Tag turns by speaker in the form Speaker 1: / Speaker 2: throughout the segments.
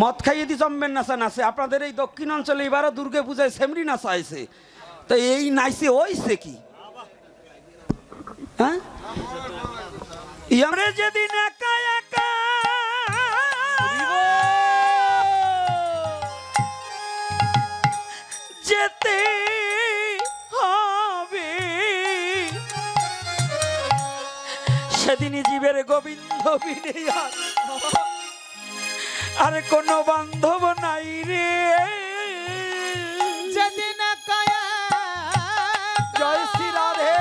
Speaker 1: মদ খাইয়ে দি জম্মের নাচা নাচে। আপনাদের এই দক্ষিণ অঞ্চলে এবারও দুর্গে পূজায় সেমরি নাচা আইছে তো এই নাইসে ওইছে কি? হ্যাঁ? যেদিন একা একা যেতে হবে। সেদিনই জীবের গোবিন্দ ফিরে আর কোনো বান্ধব নাই রে।
Speaker 2: যেদিন কায়া
Speaker 1: জয় শ্রী রাধে।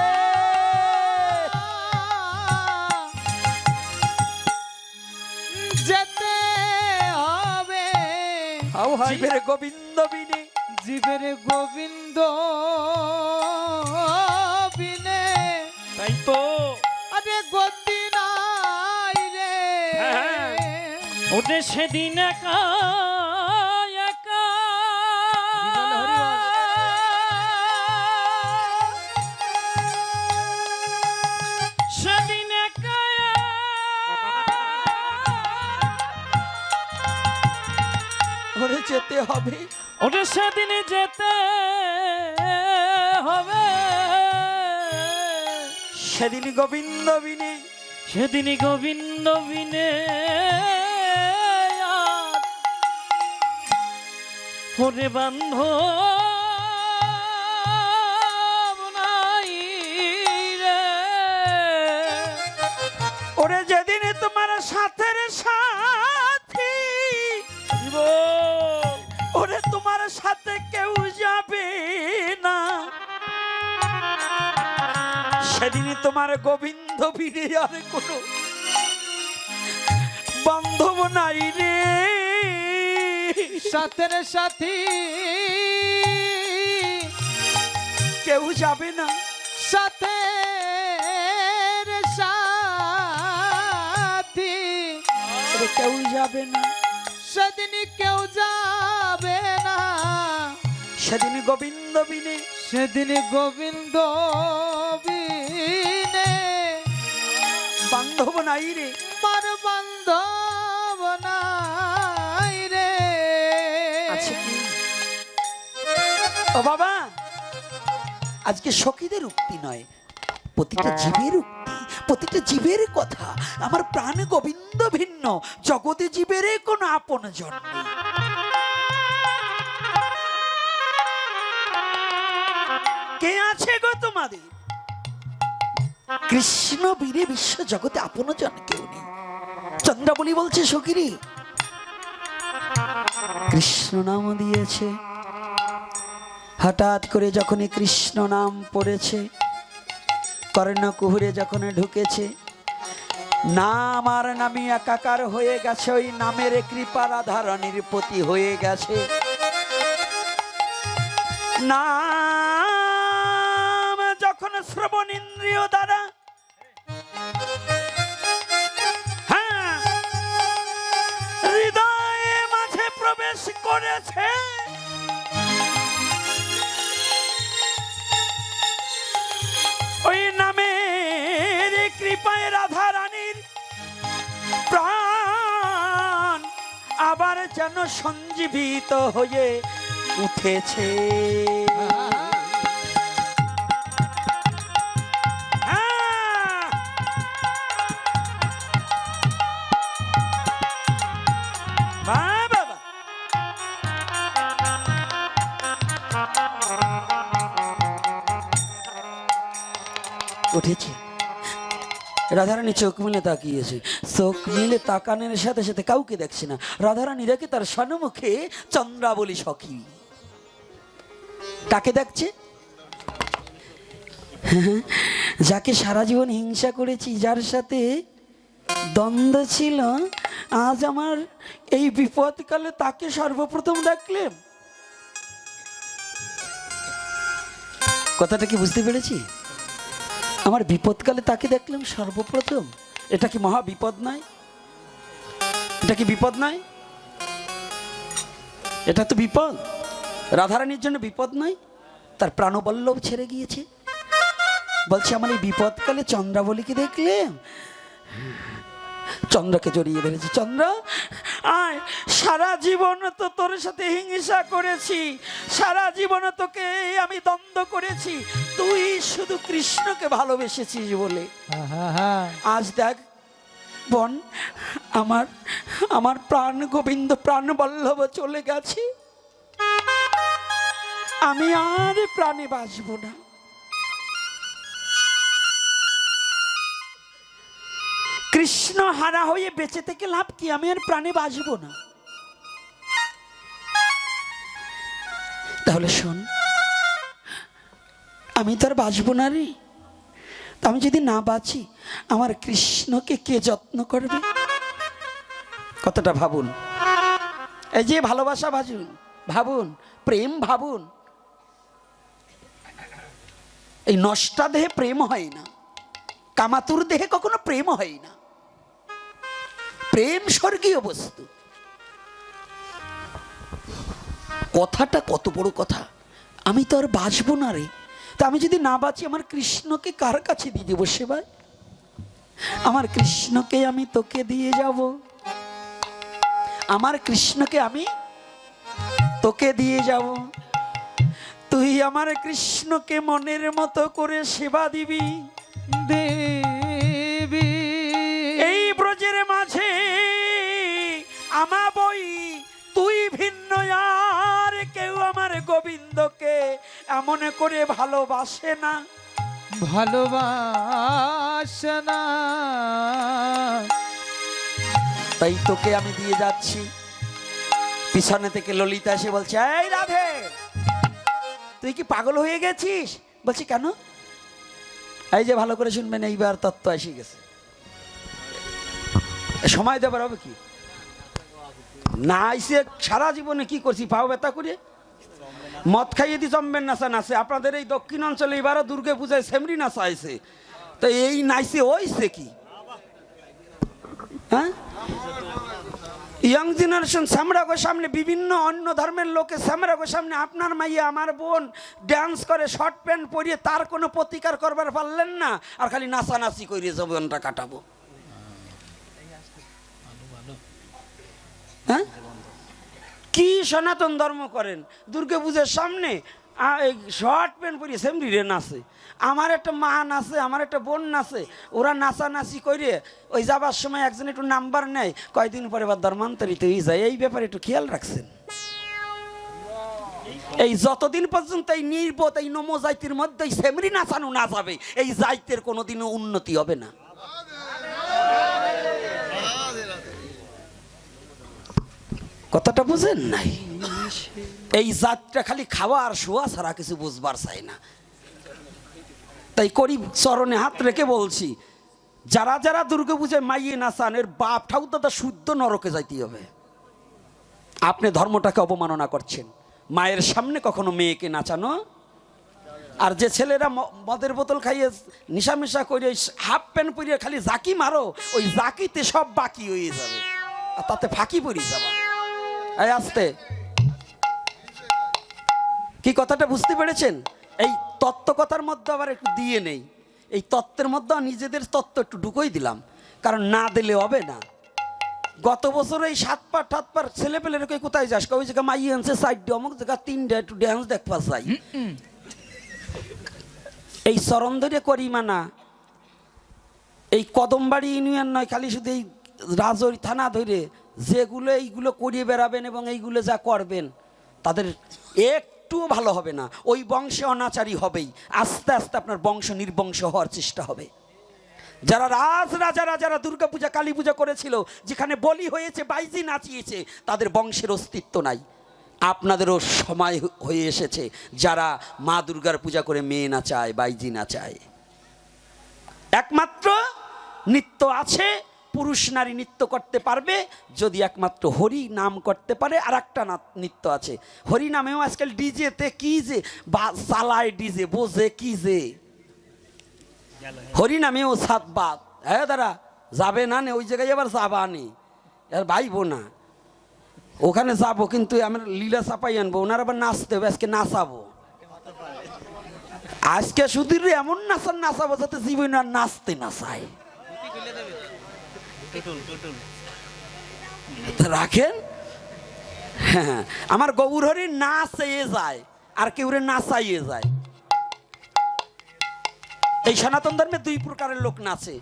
Speaker 2: যেতে হবে।
Speaker 1: জীবের গোবিন্দ বিনে।
Speaker 2: জীবের গোবিন্দ বিনে।
Speaker 3: তাই তো।
Speaker 2: আরে গতি
Speaker 3: ওটে সেদিন একা একা। সেদিন একা
Speaker 1: ওরে যেতে হবে।
Speaker 3: ওটে সেদিন যেতে হবে।
Speaker 1: সেদিন গোবিন্দ বিনে।
Speaker 3: সেদিন গোবিন্দ বিনে। ওরে বান্ধ
Speaker 1: ওরে যেদিন তোমার সাথের সাথী ওরে তোমার সাথে কেউ যাবে না। সেদিনই তোমার গোবিন্দ ফিরে আর কোনো বান্ধব নাই রে
Speaker 2: সাথের সাথী
Speaker 1: কেউ যাবে না।
Speaker 2: সাথে সাথী
Speaker 1: কেউ যাবে না।
Speaker 2: সেদিন কেউ যাবে না।
Speaker 1: সেদিন গোবিন্দ বিনে।
Speaker 2: সেদিন গোবিন্দ বিনে।
Speaker 1: বান্ধব নাই রে
Speaker 2: মার বান্ধব নাই রে।
Speaker 1: ও বাবা আজকে সখীদের উক্তি নয় প্রতিটা জীবের উক্তি প্রতিটা জীবের কথা। আমার প্রাণ গোবিন্দ ভিন্ন জগতে জীবের কোনো আপন জন কে আছে গো তোমাদের? কৃষ্ণ বীরে বিশ্ব জগতে আপন জন কেউ নেই। চন্দ্রাবলী বলছে, সখীরি। কৃষ্ণ নাম দিয়েছে। হঠাৎ করে যখনই কৃষ্ণ নাম পড়েছে, কর্ণ কুহুরে যখন ঢুকেছে, নাম আর নামি একাকার হয়ে গেছে, ওই নামের কৃপা রাধারণীর প্রতি হয়ে গেছে। নাম যখন শ্রবণ ইন্দ্রিয় দ্বারা করেছে ওই নামের কৃপায় রাধা রানীর প্রাণ আবার যেন সঞ্জীবিত হয়ে উঠেছে। উঠেছে। রাধারানী চোখ মিলে তাকিয়েছে। চোখ মিলে তাকানোর সাথে সাথে কাউকে দেখছে না। রাধারানী দেখে তার সন্মুখে চন্দ্রাবলী সখী? কাকে দেখছে? যাকে সারা জীবন হিংসা করেছি, যার সাথে দ্বন্দ্ব ছিল, আজ আমার এই বিপদকালে তাকে সর্বপ্রথম দেখলেন। কথাটা কি বুঝতে পেরেছি? আমার বিপদকালে তাকে দেখলাম সর্বপ্রথম। এটা কি মহা বিপদ নয়? এটা কি বিপদ নয়? এটা তো বিপদ। রাধারানীর জন্য বিপদ নয়, তার প্রাণবল্লভ ছেড়ে গিয়েছে। বলছে, আমার এই বিপদকালে চন্দ্রাবলীকে দেখলে? চন্দ্রকে জড়িয়ে ধরেছি। চন্দ্র, আয়, সারা জীবন তো তোর সাথে হিংসা করেছি। সারা জীবন তোকে আমি দ্বন্দ্ব করেছি। তুই শুধু কৃষ্ণকে ভালোবেসেছিস বলে। আজ দেখ, বোন, আমার আমার প্রাণ গোবিন্দ, প্রাণ বল্লভ চলে গেছে। আমি আর প্রাণে বাঁচব না। কৃষ্ণ হারা হয়ে বেঁচে থেকে লাভ কি? আমি আর প্রাণে বাঁচব না। তাহলে শোন, আমি তো আর বাঁচব না রে। আমি যদি না বাঁচি, আমার কৃষ্ণকে কে যত্ন করবে? কতটা ভাবুন। এই যে ভালোবাসা ভাজুন, ভাবুন, প্রেম ভাবুন। এই নষ্টা দেহে প্রেম হয় না। কামাতুর দেহে কখনো প্রেম হয় না। প্রেম স্বর্গীয় বস্তু। কথাটা কত বড় কথা। আমি তো আর বাঁচবো না রে। তা আমি যদি না বাঁচি আমার কৃষ্ণকে কার কাছে দিয়ে দেবো সেবায়? আমার কৃষ্ণকে আমি তোকে দিয়ে যাব। আমার কৃষ্ণকে আমি তোকে দিয়ে যাব। তুই আমার কৃষ্ণকে মনের মতো করে সেবা দিবি।
Speaker 2: দেবী।
Speaker 1: এই ব্রজের মাঝে গোবিন্দকে এমন করে ভালোবাসে না।
Speaker 2: ভালোবাসে না।
Speaker 1: তাই তোকে আমি দিয়ে যাচ্ছি। পিছনে থেকে ললিতা এসে বলছে এই রাধে তুই কি পাগল হয়ে গেছিস? বলছি কেন? এই যে ভালো করে শুনবেন এইবার তত্ত্ব এসে গেছে। সময় দেবার হবে কি? না আইসে সারা জীবনে কি করছি পাও ব্যথা করে? মদ খাইয়ে দি জমবেন নাচা নাচে। আপনাদের এই দক্ষিণ অঞ্চলে এবারও দুর্গা পূজায় সেমরি নাচা আইছে তো এই নাইসে ওইছে কি? হ্যাঁ? ইয়ং জেনারেশন শ্যামরাগোর সামনে বিভিন্ন অন্য ধর্মের লোকে শ্যামরাগোর সামনে আপনার মাইয়া, আমার বোন ড্যান্স করে শর্ট প্যান্ট পরিয়ে তার কোনো প্রতিকার করবার পারলেন না? আর খালি নাচানাচি করে জীবনটা কাটাবো। হ্যাঁ? কি সনাতন ধর্ম করেন? দুর্গা পূজার সামনে শর্ট প্যান্ট পরিয়ে সেমরি নাচে। আমার একটা মা নাচে, আমার একটা বোন নাচে। ওরা নাচানাচি করে ওই যাবার সময় একজন একটু নাম্বার নেয়, কয়দিন পরে বা ধর্মান্তরিত হয়ে যায়। এই ব্যাপারে একটু খেয়াল রাখছেন? এই যতদিন পর্যন্ত এই নির্বোধ, এই নমো জাতির মধ্যে সেমরি নাচানো না যাবে, এই জাইতের কোনোদিনও উন্নতি হবে না। কথাটা বুঝেন নাই? এই জাতটা খালি খাওয়া আর শোয়া ছাড়া কিছু বুঝবার চাই না। তাই করি, চরণে হাত রেখে বলছি, যারা যারা দুর্গা পূজায় মাইয়ে নাচান এর বাপ ঠাকুর দাদা শুদ্ধ নরকে যাইতে হবে। আপনি ধর্মটাকে অবমাননা করছেন। মায়ের সামনে কখনো মেয়েকে নাচানো আর যে ছেলেরা মদের বোতল খাইয়ে নিশা মিশা করে হাফ প্যান্ট পরিয়ে খালি জাকি মারো, ওই জাকিতে সব বাকি হয়ে যাবে। আর তাতে ফাঁকি পরি যাবা। এই আসতে। কি কথাটা বুঝতে পেরেছেন? এই তত্ত্ব কথার মধ্যে আবার একটু দিয়ে নেই। এই তত্ত্বের মধ্যে নিজেদের তত্ত্ব একটু ঢুকোই দিলাম কারণ না দিলে হবে না। গত বছর এই সাত পার ঠাত পার ছেলে পেলের কই কোথায় যাস? ওই জায়গা? মাই আনছে সাইড অমুক জায়গা তিনটা একটু ড্যান্স দেখবা যাই এই চরণ ধরে করি মানা। এই কদমবাড়ি ইউনিয়ন নয় খালি শুধু এই রাজৌরি থানা ধরে যেগুলো এইগুলো করিয়ে বেড়াবেন এবং এইগুলো যা করবেন, তাদের একটুও ভালো হবে না। ওই বংশে অনাচারী হবেই। আস্তে আস্তে আপনার বংশ নির্বংশ হওয়ার চেষ্টা হবে। যারা রাজ রাজারা যারা দুর্গা পূজা কালী পূজা করেছিল, যেখানে বলি হয়েছে, বাইজি নাচিয়েছে, তাদের বংশের অস্তিত্ব নাই। আপনাদেরও সময় হয়ে এসেছে, যারা মা দুর্গার পূজা করে মেয়ে না চায় বাইজি না চায় একমাত্র নৃত্য আছে পুরুষ নারী নৃত্য করতে পারবে যদি একমাত্র হরি নাম করতে পারে আর একটা না- নৃত্য আছে। হরি নামেও আজকাল ডিজেতে কি যে, বা চালায় ডিজে, বোঝে কি যে। হরি নামেও সাত বাদ। হ্যাঁ দাদা যাবে না নে, ওই জায়গায় আবার যাবা নে। আর ভাইবো না। ওখানে যাব কিন্তু আমরা লীলা চাপাই আনব, ওনার আবার নাচতে হবে, আজকে নাচাবো। আজকে সুধীর এমন নাচার, নাচাবো যাতে জীবন আর নাচতে নাচায় তা রাখেন? হ্যাঁ আমার গৌর হরি না চেয়ে যায়, আর কেউ না চাইয়ে যায়। এই সনাতন ধর্মে দুই প্রকারের লোক নাচে।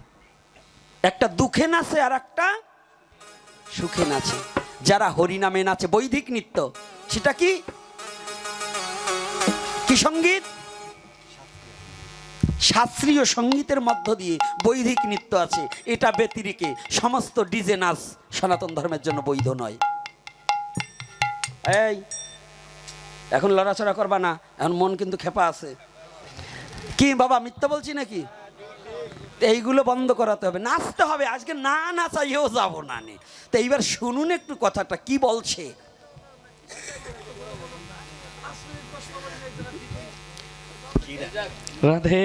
Speaker 1: একটা দুঃখে নাচে আর একটা সুখে নাচে। যারা হরি নামে নাচে, বৈদিক নৃত্য। সেটা কি? কি সংগীত? শাস্ত্রীয় সঙ্গীতের মধ্য দিয়ে বৈদিক নৃত্য আছে। এটা ব্যতিরিকে, সমস্ত ডিজে নাচ সনাতন ধর্মের জন্য বৈধ নয়। এই, এখন লড়াচড়া করবা না, এখন মন কিন্তু খেপা আছে। কি বাবা, মিথ্যা বলছি নাকি? এইগুলো বন্ধ করাতে হবে। নাচতে হবে, আজকে না নাচাইয়েও যাব না নে তো এইবার শুনুন একটু কথাটা, কি বলছে?
Speaker 3: রাধে।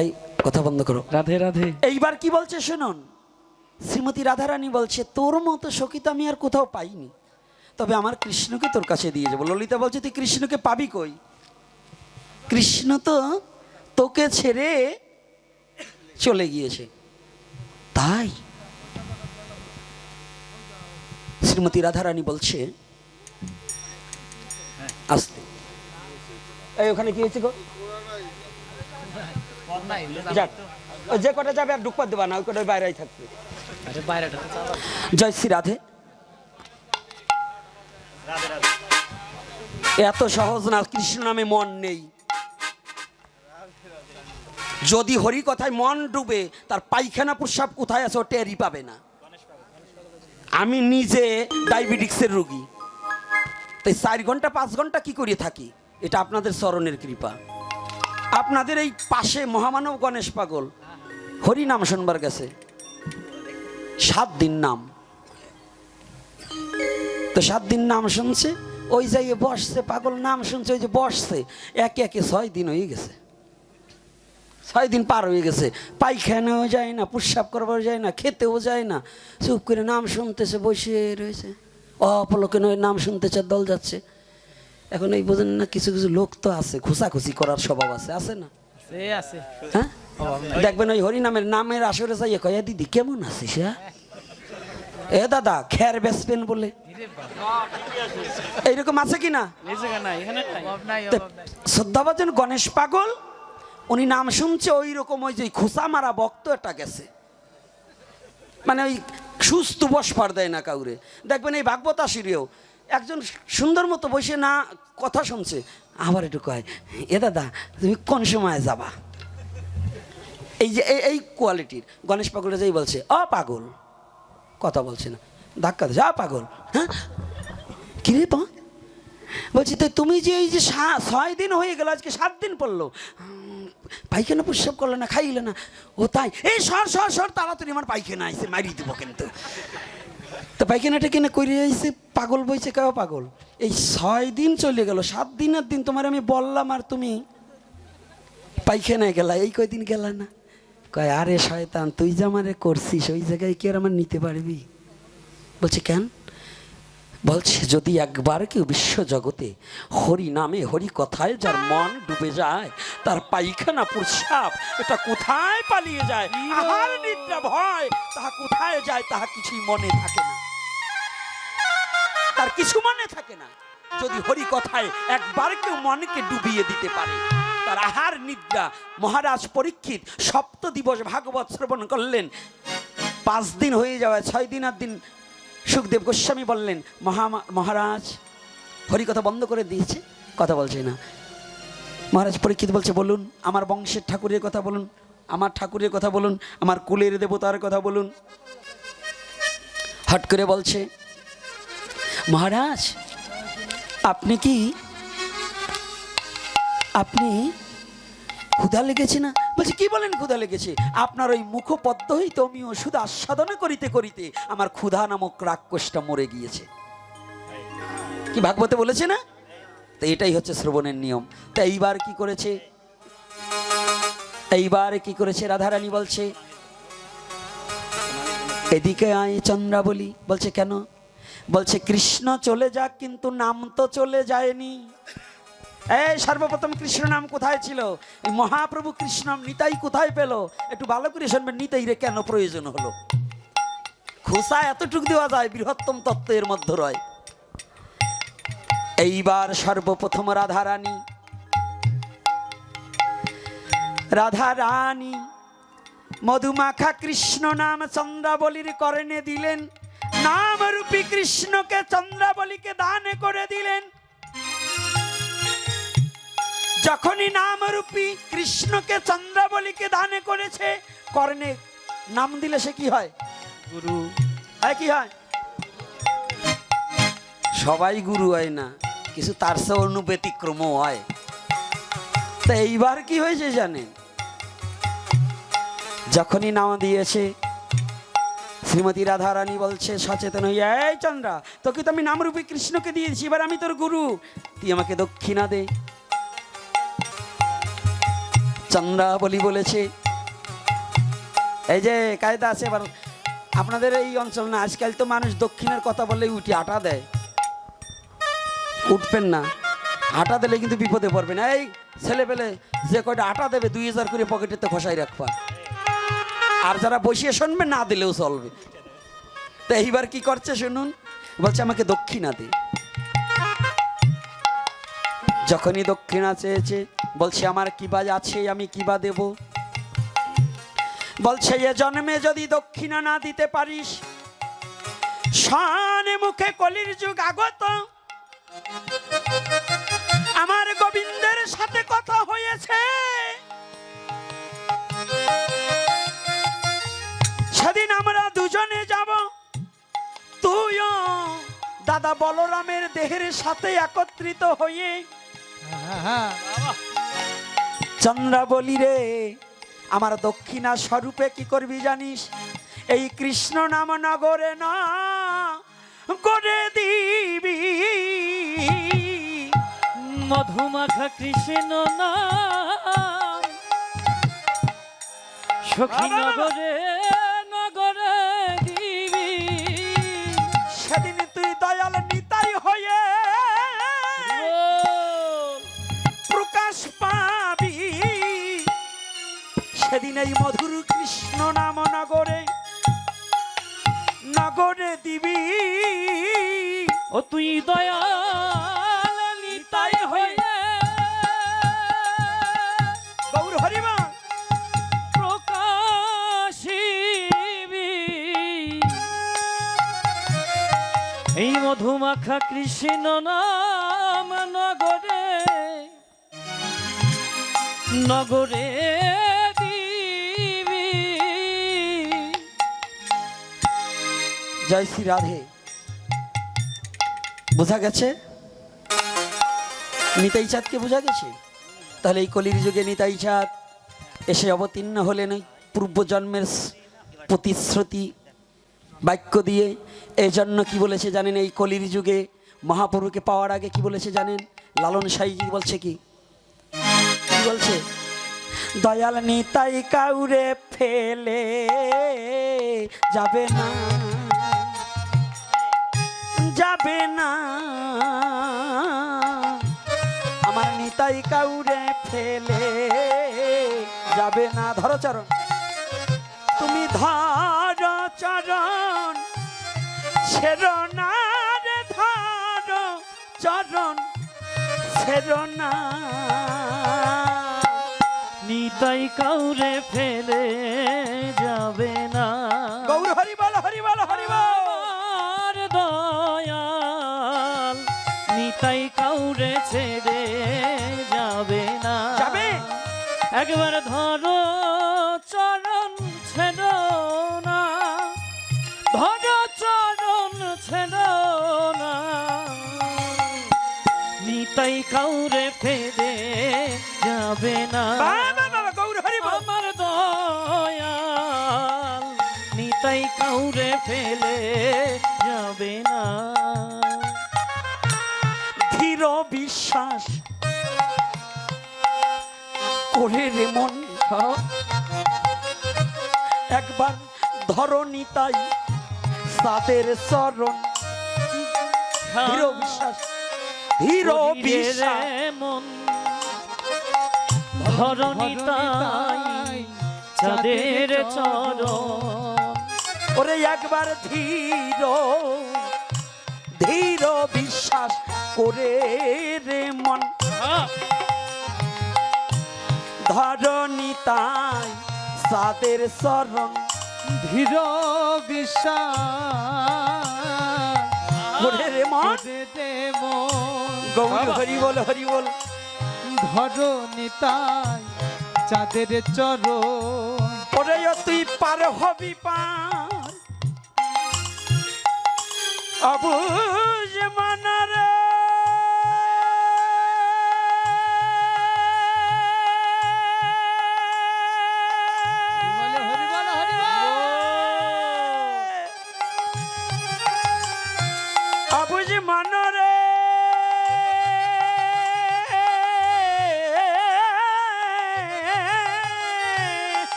Speaker 1: এই কথা বন্ধ করো।
Speaker 3: রাধে রাধে।
Speaker 1: এইবার কি বলছে শুনুন? শ্রীমতী রাধারানী বলছে তোর মতো সখী তো আমি আর কোথাও পাইনি। তবে আমার কৃষ্ণকে তোর কাছে দিয়ে যাব। ললিতা বলছে তুই কৃষ্ণকে পাবি কই? কৃষ্ণ তো তোকে ছেড়ে চলে গিয়েছে। তাই শ্রীমতী রাধারানী বলছে আসতে। এই ওখানে কি হয়েছে গো? যাক যে কটা যাবে আর ঢুকবার দেবা না ওই কটা বাইরেই থাকবে। জয় শ্রী রাধে। এত সহজ না কৃষ্ণ নামে মন নেই। যদি হরি কথায় মন ডুবে তার পায়খানা প্রস্রাব কোথায় আছে ও টেরই পাবে না। আমি নিজে ডায়াবেটিক্সের রোগী। তাই চার ঘণ্টা পাঁচ ঘণ্টা কি করে থাকি? এটা আপনাদের স্মরণের কৃপা। আপনাদের এই পাশে মহামানব গণেশ পাগল। হরি নাম শুনবার গেছে। সাত দিন নাম। তো সাত দিন নাম শুনছে, ওই যাইয়ে বসছে, পাগল নাম শুনছে, ওই যে বসছে। একে একে ছয় দিন হয়ে গেছে। ছয় দিন পার হয়ে গেছে। পায়খানাও যায় না প্রস্রাব করবার যায় না, খেতেও যায় না। চুপ করে নাম শুনতেছে, বসে রয়েছে। অপলকে নয়, নাম শুনতেছে, দল যাচ্ছে। এখন এই বোঝেন না কিছু কিছু লোক তো আছে খুসাখুসি করার স্বভাব আছে আছে না?
Speaker 2: আছে।
Speaker 1: হ্যাঁ? দেখবেন ওই হরিনামের নামের আসরে যাইয়ে কয়া দিদি কেমন আছিস হ্যাঁ? এ দাদা খের বেসবেন বলে। এইরকম আছে কি না? শ্রদ্ধাভাজন গণেশ পাগল উনি নাম শুনছে ওই রকম ওই যে খুসা মারা বক্ত একটা গেছে। মানে ওই সুস্থ বসবার দেয় না কাউরে। দেখবেন এই ভাগবত আসিরেও একজন সুন্দর মতো বসে না কথা শুনছে আবার একটু কয় এ দাদা তুমি কোন সময় যাবা? এই যে এই- কোয়ালিটির গণেশ পাগলটা যেই বলছে অ পাগল। কথা বলছে না ধাক্কা দিচ্ছে আ পাগল। হ্যাঁ? কিরে পা বলছি তো তুমি যে এই যে ছয় দিন হয়ে গেল আজকে সাত দিন পড়ল। উম, পায়খানা প্রস্রাব করল না খাইলে না। ও তাই এই সর সর সর তাড়াতাড়ি আমার পায়খানা আইসে মারি দিব কিন্তু। তো পায়খানাটা কিনে করে আইসে পাগল বইছে কেউ পাগল? এই ছয় দিন চলে গেল, সাত দিনের দিন তোমার আমি বললাম আর তুমি পায়খানায় গেলা, এই কয়দিন গেলা না? কয়, আরে শয়তান, তুই যে আমারে করছিস, ওই জায়গায় কি আর আমার নিতে পারবি? বলছি, কেন? বলছে যদি একবার কেউ বিশ্ব জগতে হরি নামে হরি কথায় যার মন ডুবে যায় তার পায়খানা প্রস্রাব এটা কোথায় পালিয়ে যায়? আহার নিদ্রা ভয় তাহা কোথায় যায়? তাহা কিছুই মনে থাকে না। তার কিছু মনে থাকে না। যদি হরি কথায় একবার কেউ মনকে ডুবিয়ে দিতে পারে তার আহার নিদ্রা মহারাজ পরীক্ষিত সপ্ত দিবস ভাগবত শ্রবণ করলেন। পাঁচ দিন হয়ে যাওয়ায় ছয় দিন আর দিন সুখদেব গোস্বামী বললেন, মহা, মহারাজ হরি কথা বন্ধ করে দিয়েছে? কথা বলছে না। মহারাজ পরীক্ষিত বলছে, বলুন, আমার বংশের ঠাকুরের কথা বলুন, আমার ঠাকুরের কথা বলুন, আমার কুলের দেবতার কথা বলুন। হট করে বলছে, মহারাজ, আপনি কি, আপনি ক্ষুধা লেগেছে না? বলছি, কি বলেন, ক্ষুধা লেগেছে? আপনার ওই মুখপদ্ম হইতে আমি ওষুধ আস্বাদনে করিতে করিতে আমার ক্ষুধা নামক রাক্ষসটা মরে গিয়েছে। কি ভাগবতে বলেছে না? তো এটাই হচ্ছে শ্রবণের নিয়ম। তা এইবার কি করেছে? এইবার কি করেছে রাধারানী বলছে? এদিকে আয় চন্দ্রাবলী। বলছে, কেন? বলছে, কৃষ্ণ চলে যাক, কিন্তু নাম তো চলে যায়নি। এই সর্বপ্রথম কৃষ্ণ নাম কোথায় ছিল? এই মহাপ্রভু কৃষ্ণ নাম নিতাই কোথায় পেল? একটু ভালো করে শুনবেন নিতাই রে কেন প্রয়োজন হলো? ধোসা এতটুক দেওয়া যায়, বৃহত্তম তত্ত্বের মধ্যে রয়। এইবার সর্বপ্রথম রাধা রানী রাধা রানী মধুমাখা কৃষ্ণ নাম চন্দ্রাবলীর করণে দিলেন। নামরূপী কৃষ্ণকে চন্দ্রাবলীকে দান করে দিলেন। যখনই নামরূপী কৃষ্ণকে চন্দ্রাবলীকে দানে করেছে কর্ণে নাম দিলে সে কি হয়?
Speaker 3: গুরু।
Speaker 1: হয় কি হয়? সবাই গুরু হয় না কিছু তার সে অনুব্যতিক্রম হয়। তা এইবার কি হয়েছে জানেন? যখনই নাম দিয়েছে শ্রীমতী রাধারানী বলছে সচেতন হইয়া এই চন্দ্রা তোকে তো আমি নামরূপী কৃষ্ণকে দিয়েছি এবার আমি তোর গুরু। তুই আমাকে দক্ষিণা দে। চন্দ্রা বলি বলেছে। এই যে কায়দা আছে এবার আপনাদের এই অঞ্চল না, আজকাল তো মানুষ দক্ষিণের কথা বললে উঠি, আটা দেয়। উঠবেন না। আটা দিলে কিন্তু বিপদে পড়বেন এই ছেলে পেলে যে কয়টা আটা দেবে, দুই হাজার করে পকেটে তো খসাই রাখবা। আর যারা বসিয়ে শুনবে, না দিলেও চলবে। তো এইবার কি করছে শুনুন? বলছে, আমাকে দক্ষিণা দে। যখনই দক্ষিণা চেয়েছে, বলছে, আমার কিবা আছে, আমি কিবা দেব? বলছে, এ জন্মে যদি দক্ষিণা না দিতে পারিস, শানে মুখে কলির যুগ আগত। আমার গোবিন্দের সাথে কথা হয়েছে। সেদিন আমরা দুজনে যাব। তুইও দাদা বলরামের দেহের সাথে একত্রিত হয়ে চন্দ্রা বলি রে আমার দক্ষিণা স্বরূপে কি করবি জানিস? এই কৃষ্ণ নাম নগরে না করে দিবি।
Speaker 3: মধুমাখা কৃষ্ণ নাম সখী নগরে
Speaker 1: সেদিন এই মধুর কৃষ্ণ নাম নগরে নগরে দিবি।
Speaker 3: ও তুই দয়াল নিতাই
Speaker 1: গৌর হরিমা
Speaker 3: প্রকাশিবি। এই মধুমাখা কৃষ্ণ নাম নগরে নগরে
Speaker 1: জয় শ্রী রাধে। বোঝা গেছে? নিতাই চাঁদকে বোঝা গেছে? তাহলে এই কলির যুগে নিতাই চাঁদ এসে অবতীর্ণ হলেন ওই পূর্বজন্মের প্রতিশ্রুতি বাক্য দিয়ে। এই জন্য কি বলেছে জানেন এই কলির যুগে? মহাপ্রভুকে পাওয়ার আগে কি বলেছে জানেন? লালন সাইজি বলছে কি বলছে? দয়াল নিতাই কাউরে ফেলে যাবে না। যাবে না। আমার নিতাই কাউরে ফেলে যাবে না। ধরো চরণ। তুমি ধর চরণ ছেড়নার ধর চরণ ছেড়না
Speaker 3: নিতাই কাউরে ফেলে ছেড়ে যাবে না।
Speaker 1: যাবে?
Speaker 3: একবার ধরো চরণ ছেড়ো না। ধরো চরণ ছেড়ো না। নিতাই কাউরে ফেরে যাবে না। আমার দয়াল নিতাই কাউরে ফেলে
Speaker 1: বিশ্বাস করে রে মন একবার ধরণী তাই সাদের চরণ। ধীর বিশ্বাস ধীর
Speaker 3: মন। ধরণী তাই চাঁদের চরণ।
Speaker 1: ওরে একবার ধীর ধীর বিশ্বাস করে রে মন। ধরণী তাই সাদের শরণ
Speaker 2: ধীর বিশ্বাস।
Speaker 1: রে মন। গৌরী হরি বল হরি বল।
Speaker 2: ধরো নিতাই চাঁদের চরণ।
Speaker 1: ওরে তুই পার হবি পার। মানারে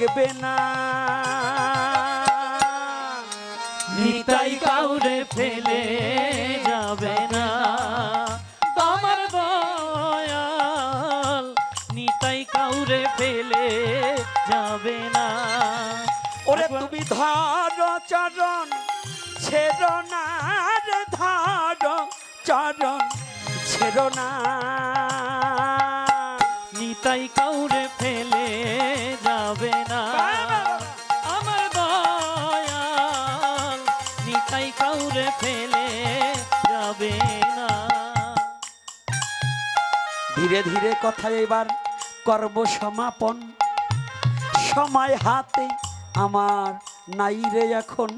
Speaker 1: থাকবে না।
Speaker 3: নিতাই কাউরে ফেলে যাবে না। আমার দয়াল নিতাই কাউরে ফেলে যাবে না।
Speaker 1: ওরে তুমি ধর চরণ ছেড়ো না ধর চরণ ছেড়ো না।
Speaker 3: নিতাই কাউরে ফেলে
Speaker 1: ধীরে ধীরে কথা এবার করব সমাপন। সময় হাতে আমার নাই রে এখন।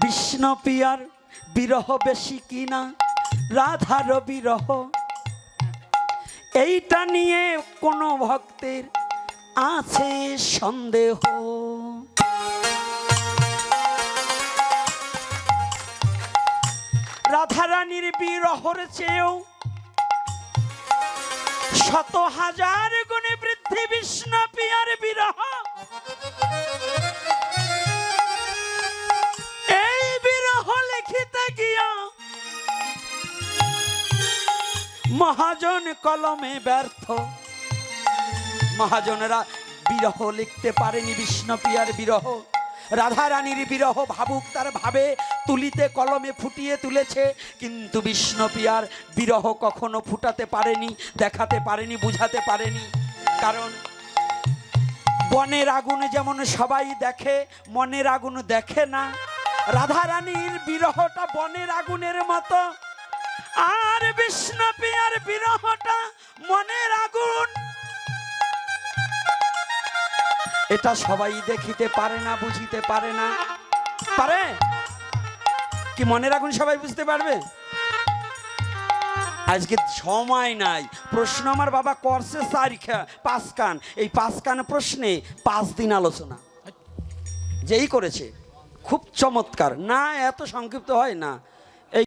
Speaker 1: বিষ্ণু পিয়ার বিরহ বেশি কিনা? রাধার বিরহ এইটা নিয়ে কোনো ভক্তের আছে সন্দেহ। রাধারানীর বিরহর চেয়েও শত হাজার গুণে বৃদ্ধি বিষ্ণু পিয়ার বিরহ। এই বিরহ লিখিতে গিয়া মহাজন কলমে ব্যর্থ। মহাজনেরা বিরহ লিখতে পারেনি বিষ্ণু পিয়ার বিরহ। রাধারানীর বিরহ ভাবুক তার ভাবে, তুলিতে কলমে ফুটিয়ে তুলেছে। কিন্তু বিষ্ণু পিয়ার বিরহ কখনো ফুটাতে পারেনি, দেখাতে পারেনি, বুঝাতে পারেনি। কারণ বনের আগুন যেমন সবাই দেখে, মনের আগুন দেখে না। রাধারানীর বিরহটা বনের আগুনের মতো। আর বিষ্ণু পিয়ার বিরহটা মনের আগুন এটা সবাই দেখিতে পারে না, বুঝিতে পারে না। পারে? কি মনে রাখুন সবাই বুঝতে পারবে? আজকে সময় নাই। প্রশ্ন আমার বাবা করছে তারিখা পাঁচ কান। এই পাঁচ কান প্রশ্নে পাঁচ দিন আলোচনা। যেই করেছে, খুব চমৎকার। না, এত সংক্ষিপ্ত হয় না।